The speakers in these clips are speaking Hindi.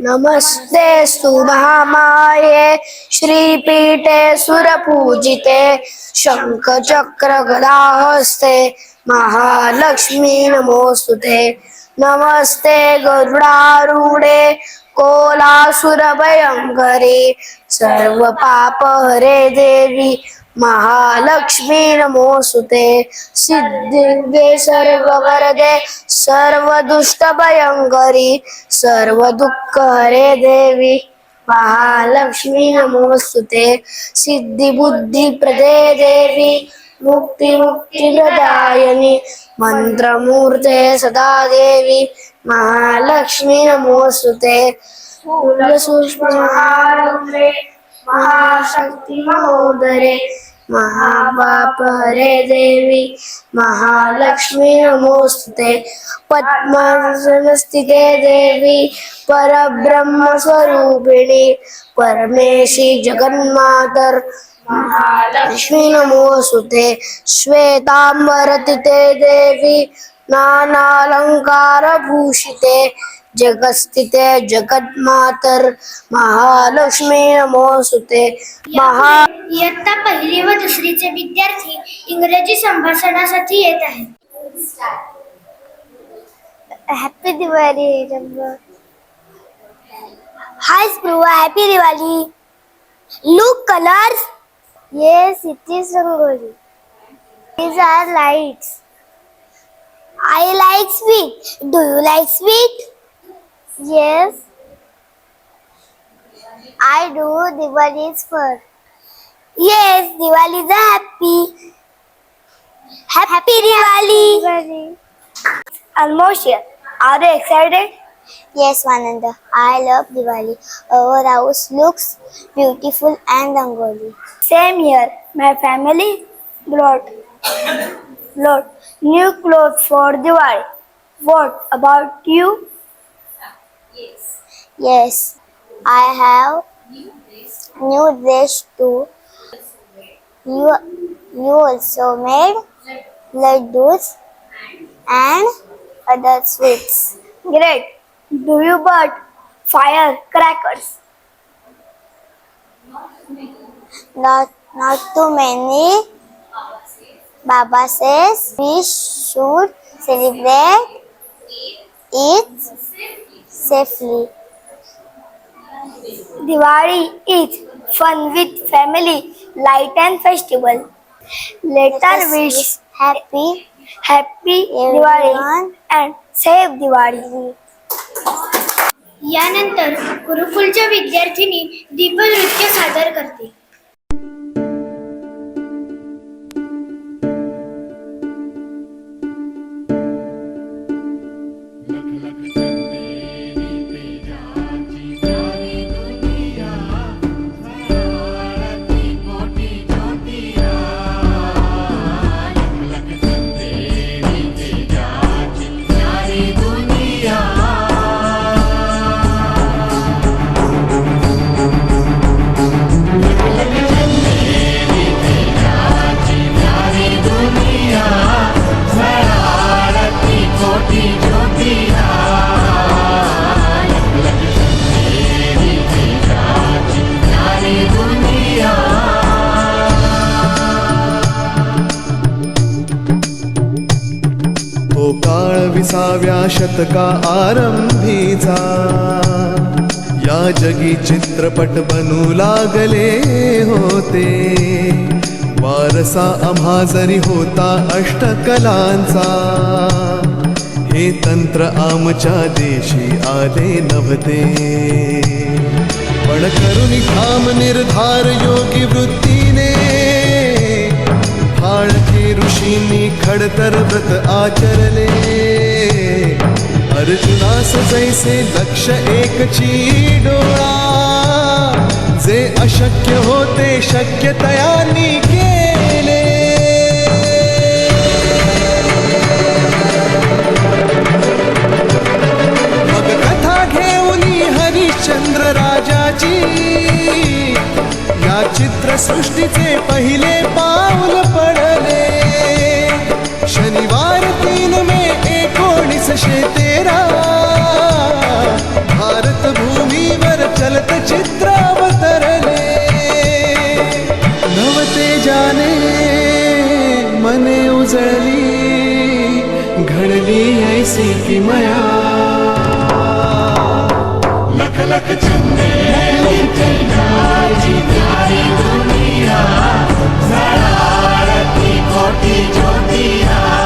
नमस्ते महामाये श्रीपीठे सुरपूजिते शङ्खचक्र गदाहस्ते महालक्ष्मी नमोस्तुते नमस्ते गरुडारूढे कोलासुरभयङ्करे सर्वपापहरे देवी महालक्ष्मी नमोसुते सिद्धिंगे सर्व वरदे सर्व दुष्ट भयंकरी सर्व दुःख हरे देवी। महालक्ष्मी नमोस्तुते सिद्धि बुद्धी प्रदे देवी मुक्ति मुक्ति प्रदायिनी मंत्रमूर्ते सदा देवी। महालक्ष्मी नमोस्तुते सूक्ष्म महारुद्रे महाशक्ति महोदरे महापापहरे देवी, महालक्ष्मी नमोस्तुते। पद्मासनस्थिते देवी, परब्रह्मस्वरूपिणी, परमेशी जगन्मातर। महालक्ष्मी नमोस्तुते। श्वेताम्बरतिते देवी नानालङ्कारभूषिते जगस्थिते जगन्मातर महालक्ष्मी नमोस्तुते महा इयत्ता पहिली व दुसरीचे विद्यार्थी इंग्रजी संभाषणासाठी येत आहेत. Happy Diwali hi स्प्रुवा happy Diwali look colours yes it is rangoli these are lights. I like sweet. Do you like sweet? Yes i do diwali is fun yes diwali is a happy happy diwali almost here are you excited Yes, Vananda. I love Diwali. Our house looks beautiful and rangoli. Same here. My family brought brought new clothes for Diwali. What about you? Yes. Yes. I have new dress too. You you also made laddus and other sweets. Great. Do you burn firecrackers? Not not too many. Baba says we should celebrate it safely. Diwali is fun with family, light and festival. Let us wish happy, happy Diwali and save Diwali. यानंतर गुरुकुलच्या विद्यार्थिनी दीपनृत्य सादर करते काळ शतका शतका आरंभीचा. या जगी चित्रपट बनू लागले होते. वारसा आम्हा जरी होता अष्टकलांचा. हे तंत्र आमच्या देशी आले नव्हते. पण करुणी ठाम निर्धार योगी वृत्तीने फाळके ऋषींनी खडतर व्रत आचरले. अर्जुनास जैसे एक एकची डोळा जे अशक्य होते शक्य तयानी केले। मग कथा घेऊनी हरिश्चंद्र राजाची, या चित्रसृष्टीचे पहिले एकोणीसशे तेरा। भारत भूमीवर चलत चित्र अवतरले नवतेजाने मने उजळली, घडली ऐसी किमया लख लख चंदे चंद्राची प्यारी दुनिया। ज्योतिया।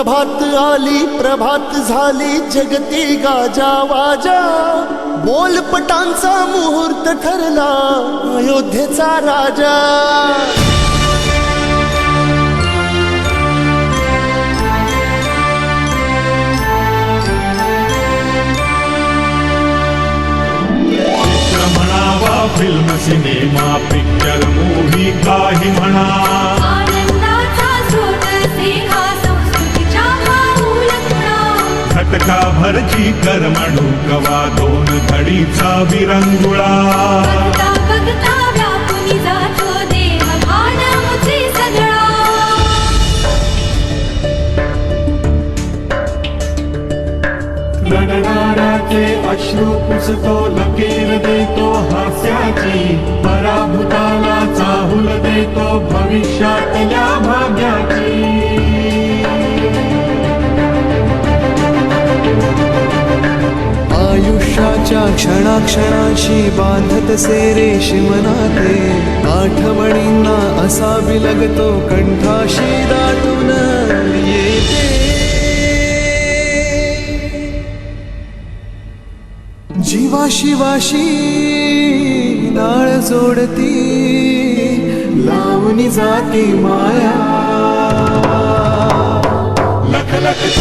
प्रभात आली, प्रभात झाली, जगती गाजा वाजा. बोलपटांचा मुहूर्त ठरला, अयोध्येचा राजा. फ़िल्म, सिनेमा पिक्चर मूव्ही काही म्हणा. घटका भरची करमणुकवा दोन धडीचा विरंगुळा. लढणाऱ्याचे अश्रू पुसतो लकीर देतो हास्याची पराभूताला चाहूल देतो भविष्यातल्या भाग्याची. क्षणाक्षणाशी बांधत से रेशीम मनाते आठवणींना असा बिलगतो कंठाशी दाटून येते. जीवा शिवाशी नाळ जोडती लावणी जाती माया. लख लख